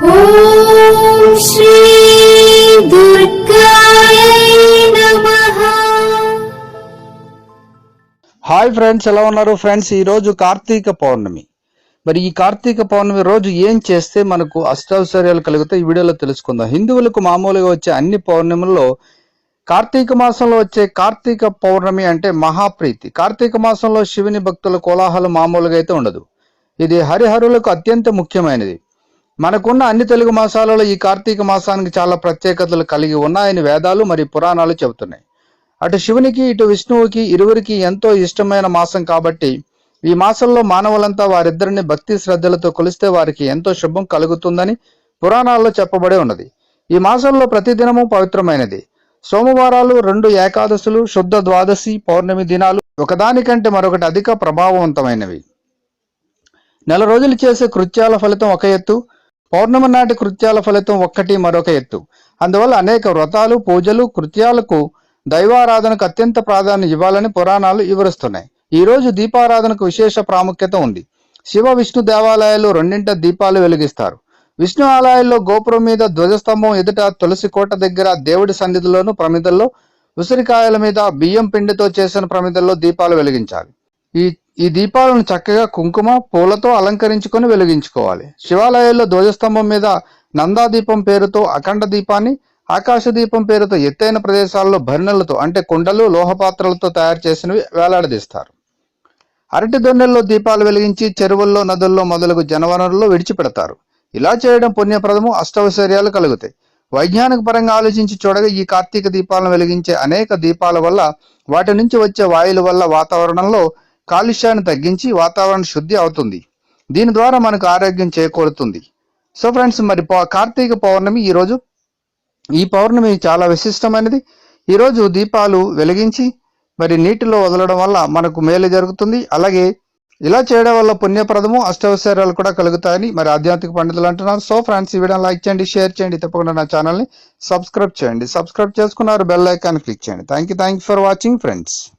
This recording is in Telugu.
హాయ్ ఫ్రెండ్స్ ఎలా ఉన్నారు ఫ్రెండ్స్? ఈ రోజు కార్తీక పౌర్ణమి. మరి ఈ కార్తీక పౌర్ణమి రోజు ఏం చేస్తే మనకు అష్టౌశ్వర్యాలు కలుగుతాయి? ఈ వీడియోలో తెలుసుకుందాం. హిందువులకు మామూలుగా వచ్చే అన్ని పౌర్ణముల్లో కార్తీక మాసంలో వచ్చే కార్తీక పౌర్ణమి అంటే మహాప్రీతి. కార్తీక మాసంలో శివుని భక్తుల కోలాహలం మామూలుగా అయితే ఉండదు. ఇది హరిహరులకు అత్యంత ముఖ్యమైనది. మనకున్న అన్ని తెలుగు మాసాలలో ఈ కార్తీక మాసానికి చాలా ప్రత్యేకతలు కలిగి ఉన్నాయని వేదాలు మరియు పురాణాలు చెబుతున్నాయి. అటు శివునికి ఇటు విష్ణువుకి ఇరువురికి ఎంతో ఇష్టమైన మాసం కాబట్టి ఈ మాసంలో మానవులంతా వారిద్దరిని భక్తి శ్రద్ధలతో కొలిస్తే వారికి ఎంతో శుభం కలుగుతుందని పురాణాల్లో చెప్పబడి ఉన్నది. ఈ మాసంలో ప్రతిదినము పవిత్రమైనది. సోమవారాలు రెండు ఏకాదశులు శుద్ధ ద్వాదశి పౌర్ణమి దినాలు ఒకదానికంటే మరొకటి అధిక ప్రభావవంతమైనవి. నెల రోజులు చేసే కృత్యాల ఫలితం ఒక ఎత్తు పౌర్ణమి నాటి కృత్యాల ఫలితం ఒక్కటి మరొక ఎత్తు. అందువల్ల అనేక వ్రతాలు పూజలు కృత్యాలకు దైవారాధనకు అత్యంత ప్రాధాన్యం ఇవ్వాలని పురాణాలు వివరిస్తున్నాయి. ఈ రోజు దీపారాధనకు విశేష ప్రాముఖ్యత ఉంది. శివ విష్ణు దేవాలయాలు రెండింట దీపాలు వెలిగిస్తారు. విష్ణు ఆలయాల్లో గోపురం మీద ధ్వజస్తంభం ఎదుట తులసి కోట దగ్గర దేవుడి సన్నిధిలోను ప్రమిదల్లో ఉసిరికాయల మీద బియ్యం పిండితో చేసిన ప్రమిదల్లో దీపాలు వెలిగించాలి. ఈ ఈ దీపాలను చక్కగా కుంకుమ పూలతో అలంకరించుకొని వెలిగించుకోవాలి. శివాలయాల్లో ధ్వజస్తంభం మీద నందాదీపం పేరుతో అఖండ దీపాన్ని ఆకాశ దీపం పేరుతో ఎత్తైన ప్రదేశాల్లో భరిణలతో అంటే కుండలు లోహపాత్రలతో తయారు చేసినవి వేలాడదీస్తారు. అరటి దొన్నెల్లో దీపాలు వెలిగించి చెరువుల్లో నదుల్లో మొదలగు జనవనరుల్లో విడిచిపెడతారు. ఇలా చేయడం పుణ్యప్రదము అష్టైశ్వర్యాలు కలుగుతాయి. వైజ్ఞానిక పరంగా ఆలోచించి చూడగా ఈ కార్తీక దీపాలను వెలిగించే అనేక దీపాల వల్ల వాటి నుంచి వచ్చే వాయువుల వల్ల వాతావరణంలో కాలుష్యాన్ని తగ్గించి వాతావరణ శుద్ధి అవుతుంది. దీని ద్వారా మనకు ఆరోగ్యం చేకూరుతుంది. సో ఫ్రెండ్స్ మరి పౌ- కార్తీక పౌర్ణమి ఈరోజు ఈ పౌర్ణమి చాలా విశిష్టమైనది. ఈరోజు దీపాలు వెలిగించి మరి నీటిలో వదలడం వల్ల మనకు మేలు జరుగుతుంది. అలాగే ఇలా చేయడం వల్ల పుణ్యప్రదము అష్టవసరాలు కూడా కలుగుతాయని మరి ఆధ్యాత్మిక పండితులు అంటున్నారు. సో ఫ్రెండ్స్ ఈ వీడియో లైక్ చేయండి షేర్ చేయండి. తప్పకుండా నా ఛానల్ని సబ్స్క్రైబ్ చేయండి. సబ్స్క్రైబ్ చేసుకున్నారు బెల్ ఐకాన్ క్లిక్ చేయండి. Thank you thank you for watching friends.